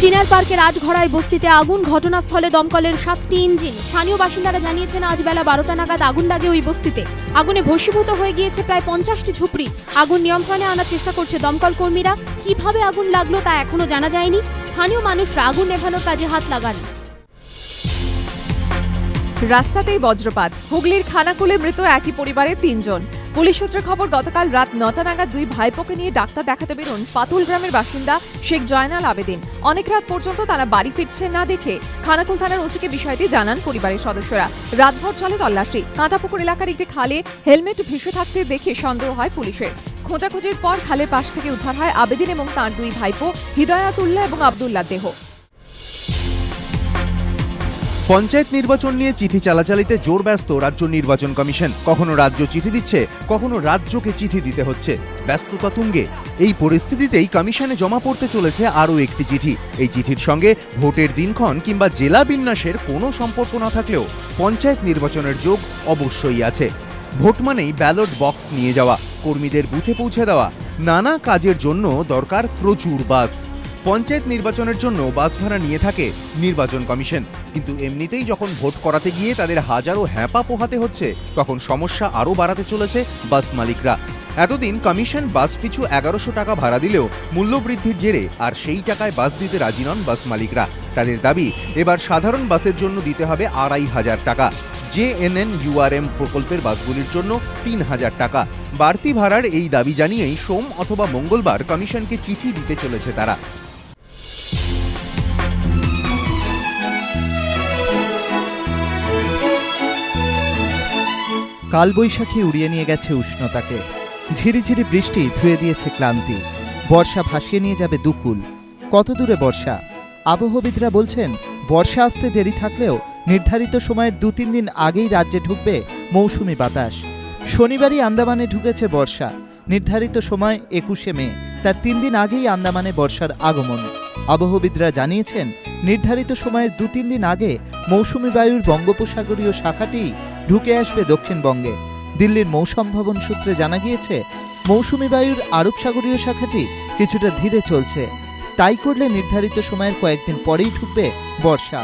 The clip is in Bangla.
চিনার পার্কের আটঘড়ায় বস্তিতে আগুন, ঘটনাস্থলে দমকলের সাতটি ইঞ্জিন। স্থানীয় বাসিন্দারা জানিয়েছেন, আজ বেলা বারোটা নাগাদ আগুন লাগে ওই বস্তিতে। আগুনে ভস্মীভূত হয়ে গিয়েছে প্রায় পঞ্চাশটি ঝুপড়ি। আগুন নিয়ন্ত্রণে আনার চেষ্টা করছে দমকল কর্মীরা। কীভাবে আগুন লাগল তা এখনও জানা যায়নি। স্থানীয় মানুষরা আগুন নেভানোর কাজে হাত লাগান। রাস্তাতেই বজ্রপাত। হুগলির খানাকুলে মৃত একই পরিবারের তিনজন। পুলিশ সূত্রে খবর, গতকাল রাত নটা নাগাদ দুই ভাইপোকে নিয়ে ডাক্তার দেখাতে বেরোন পাতুল গ্রামের বাসিন্দা শেখ জয়নাল আবেদিন। অনেক রাত পর্যন্ত তারা বাড়ি ফিরছে না দেখে খানাকুল থানার ওসিকে বিষয়টি জানান পরিবারের সদস্যরা। রাতভর চলে তল্লাশি। কাঁটাপুকুর এলাকার একটি খালে হেলমেট ভেসে থাকতে দেখে সন্দেহ হয় পুলিশের। খোঁজাখুঁজির পর খালের পাশ থেকে উদ্ধার হয় আবেদিন এবং তার দুই ভাইপো, হৃদয়াতুল্লাহ এবং আবদুল্লাহ দেহ। পঞ্চায়েত নির্বাচন নিয়ে চিঠি চালাচালিতে জোর ব্যস্ত রাজ্য নির্বাচন কমিশন। কখনো রাজ্য চিঠি দিচ্ছে, কখনো রাজ্যকে চিঠি দিতে হচ্ছে। ব্যস্ততা তুঙ্গে। এই পরিস্থিতিতেই কমিশনে জমা পড়তে চলেছে আরও একটি চিঠি। এই চিঠির সঙ্গে ভোটের দিনক্ষণ কিংবা জেলা বিন্যাসের কোনো সম্পর্ক না থাকলেও পঞ্চায়েত নির্বাচনের যোগ অবশ্যই আছে। ভোট মানেই ব্যালট বক্স নিয়ে যাওয়া, কর্মীদের বুথে পৌঁছে দেওয়া, নানা কাজের জন্য দরকার প্রচুর বাস। পঞ্চায়েত নির্বাচনের জন্য বাস ভাড়া নিয়ে থাকে নির্বাচন কমিশন। কিন্তু এমনিতেই যখন ভোট করাতে গিয়ে তাদের হাজারো হ্যাপা পোহাতে হচ্ছে, তখন সমস্যা আরও বাড়াতে চলেছে বাস মালিকরা। এতদিন কমিশন বাস পিছু এগারোশো টাকা ভাড়া দিলেও মূল্যবৃদ্ধির জেরে আর সেই টাকায় বাস দিতে রাজি নন বাস মালিকরা। তাদের দাবি, এবার সাধারণ বাসের জন্য দিতে হবে আড়াই হাজার টাকা। জে এন জেএনএন ইউআরএম প্রকল্পের বাসগুলির জন্য তিন হাজার টাকা। বাড়তি ভাড়ার এই দাবি জানিয়েই সোম অথবা মঙ্গলবার কমিশনকে চিঠি দিতে চলেছে তারা। কালবৈশাখী উড়িয়ে নিয়ে গেছে উষ্ণতাকে। ঝিরিঝিরি বৃষ্টি ধুয়ে দিয়েছে ক্লান্তি। বর্ষা ভাসিয়ে নিয়ে যাবে দুকুল। কত দূরে বর্ষা? আবহবিদরা বলছেন, বর্ষা আসতে দেরি থাকলেও নির্ধারিত সময়ের দু তিন দিন আগেই রাজ্যে ঢুকবে মৌসুমি বাতাস। শনিবারই আন্দামানে ঢুকেছে বর্ষা। নির্ধারিত সময় একুশে মে, তার তিন দিন আগেই আন্দামানে বর্ষার আগমন। আবহবিদরা জানিয়েছেন, নির্ধারিত সময়ের দু তিন দিন আগে মৌসুমি বায়ুর বঙ্গোপসাগরীয় শাখাটি ঢুকে আসবে দক্ষিণবঙ্গে। দিল্লির মৌসম ভবন সূত্রে জানা গিয়েছে, মৌসুমি বায়ুর আরব সাগরীয় শাখাটি কিছুটা ধীরে চলছে। তাই করলে নির্ধারিত সময়ের কয়েকদিন পরেই ঢুকবে বর্ষা।